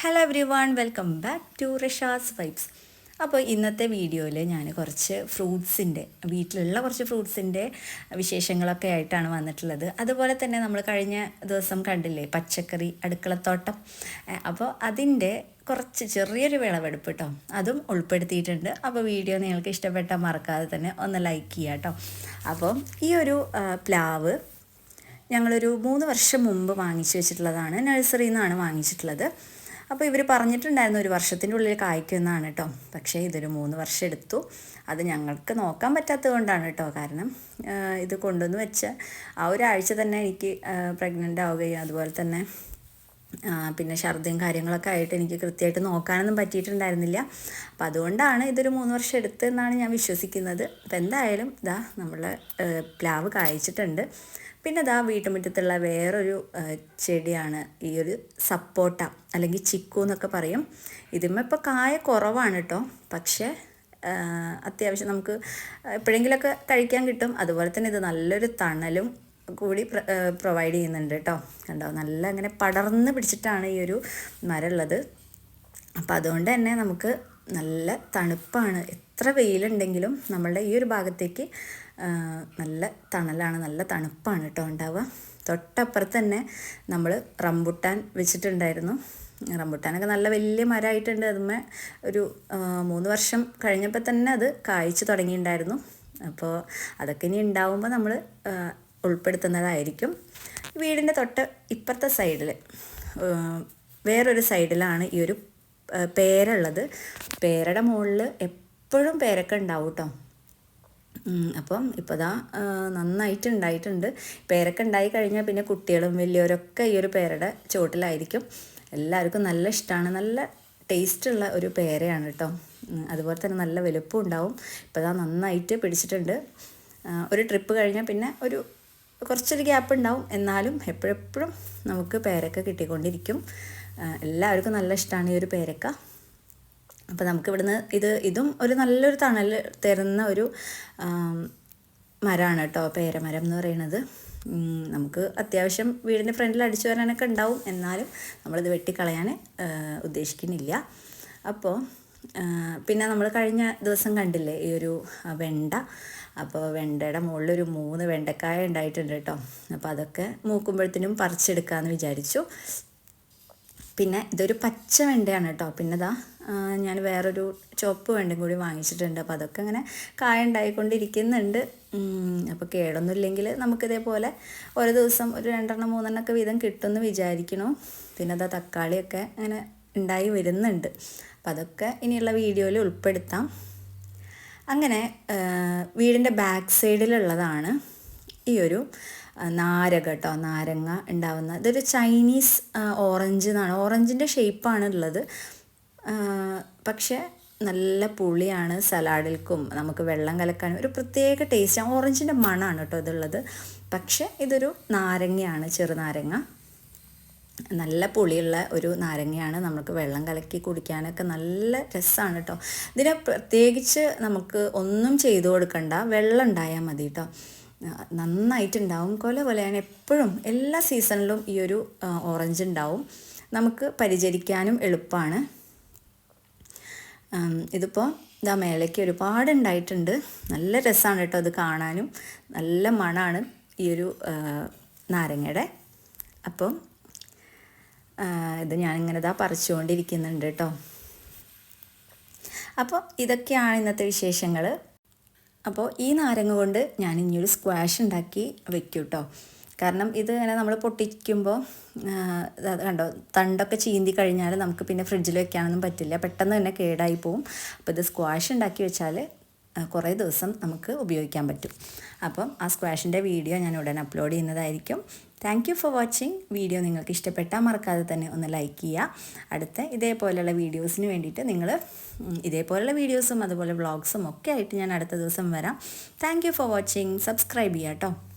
Hello everyone welcome back to Risha's vibes അപ്പോൾ ഇന്നത്തെ വീഡിയോയിൽ ഞാൻ കുറച്ച് ഫ്രൂട്ട്സിന്റെ വീട്ടിലുള്ള കുറച്ച് ഫ്രൂട്ട്സിന്റെ വിശേഷങ്ങളൊക്കെ ആയിട്ടാണ് വന്നിട്ടുള്ളത്. അതുപോലെ തന്നെ നമ്മൾ കഴിഞ്ഞ ദിവസം കണ്ടില്ലേ പച്ചക്കറി അടുക്കളത്തോട്ടം. അപ്പോൾ അതിന്റെ കുറച്ച് ചെറിയൊരു വിളവെടുപ്പ് കേട്ടോ അതും ഉൾപ്പെടുത്തിയിട്ടുണ്ട്. അപ്പോൾ വീഡിയോ നിങ്ങൾക്ക് ഇഷ്ടപ്പെട്ടാൽ മറക്കാതെ തന്നെ ഒന്ന് ലൈക്ക് ചെയ്യുക കേട്ടോ അപ്പോൾ ഈ ഒരു പ്ലാവ് ഞങ്ങളൊരു മൂന്ന് വർഷം മുമ്പ് വാങ്ങിച്ചു വെച്ചിട്ടുള്ളതാണ്. നഴ്സറിയിൽ നിന്നാണ് വാങ്ങിച്ചിട്ടുള്ളത്. അപ്പോൾ ഇവർ പറഞ്ഞിട്ടുണ്ടായിരുന്നു ഒരു വർഷത്തിന്റെ ഉള്ളിൽ കായ്ക്കുമെന്നാണ് കേട്ടോ പക്ഷേ ഇതൊരു മൂന്ന് വർഷം എടുത്തു. അത് ഞങ്ങൾക്ക് നോക്കാൻ പറ്റാത്തത് കൊണ്ടാണ് കേട്ടോ കാരണം ഇത് കൊണ്ടുവന്ന് വെച്ച ആ ഒരാഴ്ച തന്നെ എനിക്ക് പ്രഗ്നന്റ് ആവുകയും അതുപോലെ തന്നെ പിന്നെ ഛർദിയും കാര്യങ്ങളൊക്കെ ആയിട്ട് എനിക്ക് കൃത്യമായിട്ട് നോക്കാനൊന്നും പറ്റിയിട്ടുണ്ടായിരുന്നില്ല. അപ്പം അതുകൊണ്ടാണ് ഇതൊരു മൂന്ന് വർഷം എടുത്തെന്നാണ് ഞാൻ വിശ്വസിക്കുന്നത്. അപ്പം എന്തായാലും ഇതാ നമ്മൾ പ്ലാവ് കായ്ച്ചിട്ടുണ്ട്. പിന്നെ അതാ വീട്ടുമുറ്റത്തുള്ള വേറൊരു ചെടിയാണ് ഈ ഒരു സപ്പോട്ട അല്ലെങ്കിൽ ചിക്കു എന്നൊക്കെ പറയും. ഇതിമ്മ ഇപ്പോൾ കായ കുറവാണ് കേട്ടോ പക്ഷേ അത്യാവശ്യം നമുക്ക് എപ്പോഴെങ്കിലുമൊക്കെ കഴിക്കാൻ കിട്ടും. അതുപോലെ തന്നെ ഇത് നല്ലൊരു തണലും കൂടി പ്രൊവൈഡ് ചെയ്യുന്നുണ്ട് കേട്ടോ കണ്ടോ? നല്ല അങ്ങനെ പടർന്ന് പിടിച്ചിട്ടാണ് ഈ ഒരു മരം ഉള്ളത് അപ്പം അതുകൊണ്ട് തന്നെ നമുക്ക് നല്ല തണുപ്പാണ് എത്ര വെയിലുണ്ടെങ്കിലും നമ്മളുടെ ഈ ഒരു ഭാഗത്തേക്ക് നല്ല തണലാണ് നല്ല തണുപ്പാണ് കേട്ടോ ഉണ്ടാവുക. തൊട്ടപ്പുറത്ത് തന്നെ നമ്മൾ റംബുട്ടാൻ വെച്ചിട്ടുണ്ടായിരുന്നു. റംബുട്ടാനൊക്കെ നല്ല വലിയ മരമായിട്ടുണ്ട്. അതുമേ ഒരു മൂന്ന് വർഷം കഴിഞ്ഞപ്പോൾ തന്നെ അത് കായ്ച്ചു തുടങ്ങിയിട്ടുണ്ടായിരുന്നു. അപ്പോൾ അതൊക്കെ ഇനി ഉണ്ടാവുമ്പോൾ നമ്മൾ ഉൾപ്പെടുത്തുന്നതായിരിക്കും. വീടിന്റെ തൊട്ട് ഇപ്പുറത്തെ സൈഡിൽ വേറൊരു സൈഡിലാണ് ഈ ഒരു പേരുള്ളത്. പേരയുടെ മുകളിൽ എപ്പോഴും പേരൊക്കെ ഉണ്ടാവും കേട്ടോ അപ്പം ഇപ്പോൾ ദാ നന്നായിട്ട് ഉണ്ടായിട്ടുണ്ട്. പേരൊക്കെ ഉണ്ടായി കഴിഞ്ഞാൽ പിന്നെ കുട്ടികളും വലിയവരൊക്കെ ഈ ഒരു പേരയുടെ ചുവട്ടിലായിരിക്കും. എല്ലാവർക്കും നല്ല ഇഷ്ടമാണ് നല്ല ടേസ്റ്റുള്ള ഒരു പേരയാണ് കേട്ടോ. അതുപോലെ തന്നെ നല്ല വലുപ്പം ഉണ്ടാവും. ഇപ്പോൾ ദാ നന്നായിട്ട് പിടിച്ചിട്ടുണ്ട്. ഒരു ട്രിപ്പ് കഴിഞ്ഞാൽ പിന്നെ ഒരു കുറച്ചൊരു ഗ്യാപ്പ് ഉണ്ടാവും. എന്നാലും എപ്പോഴെപ്പോഴും നമുക്ക് പേരക്ക കിട്ടിക്കൊണ്ടിരിക്കും. എല്ലാവർക്കും നല്ല ഇഷ്ടമാണ് ഈ ഒരു പേരക്ക. അപ്പോൾ നമുക്ക് ഇവിടുന്ന് ഇത് ഇതും ഒരു നല്ലൊരു തണൽ തരുന്ന ഒരു മരമാണ് കേട്ടോ പേരമരം എന്ന് പറയുന്നത്. നമുക്ക് അത്യാവശ്യം വീടിന്റെ ഫ്രണ്ടിൽ അടിച്ചു വരാനൊക്കെ ഉണ്ടാവും. എന്നാലും നമ്മളിത് വെട്ടിക്കളയാൻ ഉദ്ദേശിക്കുന്നില്ല. അപ്പോൾ പിന്നെ നമ്മൾ കഴിഞ്ഞ ദിവസം കണ്ടില്ലേ ഈ ഒരു വെണ്ട. അപ്പോൾ വെണ്ടയുടെ മുകളിൽ ഒരു മൂന്ന് വെണ്ടക്കായ ഉണ്ടായിട്ടുണ്ട് കേട്ടോ. അപ്പോൾ അതൊക്കെ മൂക്കുമ്പോഴത്തേനും പറിച്ചെടുക്കാമെന്ന് വിചാരിച്ചു. പിന്നെ ഇതൊരു പച്ച വെണ്ടയാണ് കേട്ടോ പിന്നെ ഇതാ ഞാൻ വേറൊരു ചുവപ്പ് വെണ്ടയും കൂടി വാങ്ങിച്ചിട്ടുണ്ട്. അപ്പോൾ അതൊക്കെ ഇങ്ങനെ കായ ഉണ്ടായിക്കൊണ്ടിരിക്കുന്നുണ്ട്. അപ്പോൾ കേടൊന്നും ഇല്ലെങ്കിൽ നമുക്കിതേപോലെ ഓരോ ദിവസം ഒരു രണ്ടെണ്ണം മൂന്നെണ്ണം ഒക്കെ വീതം കിട്ടുമെന്ന് വിചാരിക്കണു. പിന്നെ അതാ തക്കാളിയൊക്കെ അങ്ങനെ ഉണ്ടായി വരുന്നുണ്ട്. അപ്പോൾ അതൊക്കെ ഇനിയുള്ള വീഡിയോയിൽ ഉൾപ്പെടുത്താം. അങ്ങനെ വീടിന്റെ ബാക്ക് സൈഡിലുള്ളതാണ് ഈ ഒരു നാരക കേട്ടോ നാരങ്ങ ഉണ്ടാവുന്ന. ഇതൊരു ചൈനീസ് ഓറഞ്ച് എന്നാണ് ഓറഞ്ചിന്റെ ഷേപ്പാണ് ഉള്ളത് പക്ഷേ നല്ല പുളിയാണ് സലാഡിൽക്കും നമുക്ക് വെള്ളം കലക്കാനും. ഒരു പ്രത്യേക ടേസ്റ്റ് ഓറഞ്ചിന്റെ മണമാണ് കേട്ടോ ഇതുള്ളത്. പക്ഷേ ഇതൊരു നാരങ്ങയാണ് ചെറുനാരങ്ങ നല്ല പുളിയുള്ള ഒരു നാരങ്ങയാണ് നമുക്ക് വെള്ളം കലക്കി കുടിക്കാനൊക്കെ നല്ല രസമാണ് കേട്ടോ ഇതിനെ പ്രത്യേകിച്ച് നമുക്ക് ഒന്നും ചെയ്തു കൊടുക്കണ്ട. വെള്ളം ഉണ്ടായാൽ മതി കേട്ടോ നന്നായിട്ടുണ്ടാവും. കൊല കൊലയാണ് എപ്പോഴും എല്ലാ സീസണിലും ഈ ഒരു ഓറഞ്ച് ഉണ്ടാവും. നമുക്ക് പരിചരിക്കാനും എളുപ്പമാണ്. ഇതിപ്പോൾ ഇതാ മേലേക്ക് ഒരുപാട് ഉണ്ടായിട്ടുണ്ട്. നല്ല രസമാണ് കേട്ടോ അത് കാണാനും. നല്ല മണമാണ് ഈ ഒരു നാരങ്ങയുടെ. അപ്പം ഇത് ഞാനിങ്ങനെ ഇതാ പറിച്ചുകൊണ്ടിരിക്കുന്നുണ്ട് കേട്ടോ. അപ്പോൾ ഇതൊക്കെയാണ് ഇന്നത്തെ വിശേഷങ്ങൾ അപ്പോൾ ഈ നാരങ്ങ കൊണ്ട് ഞാൻ ഇനിയൊരു സ്ക്വാഷ് ഉണ്ടാക്കി വെക്കും കേട്ടോ കാരണം ഇത് ഇങ്ങനെ നമ്മൾ പൊട്ടിക്കുമ്പോൾ കണ്ടോ തണ്ടൊക്കെ ചീന്തി കഴിഞ്ഞാൽ നമുക്ക് പിന്നെ ഫ്രിഡ്ജിൽ വെക്കാനൊന്നും പറ്റില്ല. പെട്ടെന്ന് തന്നെ കേടായി പോവും. അപ്പോൾ ഇത് സ്ക്വാഷ് ഉണ്ടാക്കി വെച്ചാൽ കുറേ ദിവസം നമുക്ക് ഉപയോഗിക്കാൻ പറ്റും. അപ്പം ആ സ്ക്വാഷിന്റെ വീഡിയോ ഞാൻ ഉടൻ അപ്ലോഡ് ചെയ്യുന്നതായിരിക്കും. Thank you for watching video നിങ്ങൾക്ക് ഇഷ്ടപ്പെട്ടാൽ മറക്കാതെ തന്നെ ഒന്ന് ലൈക്ക് ചെയ്യുക. അടുത്ത ഇതേപോലെയുള്ള വീഡിയോസിന് വേണ്ടിയിട്ട് നിങ്ങൾ ഇതേപോലെയുള്ള വീഡിയോസും അതുപോലെ വ്ളോഗ്സും ഒക്കെ ആയിട്ട് ഞാൻ അടുത്ത ദിവസം വരാം. താങ്ക് ഫോർ വാച്ചിങ് സബ്സ്ക്രൈബ് ചെയ്യാം കേട്ടോ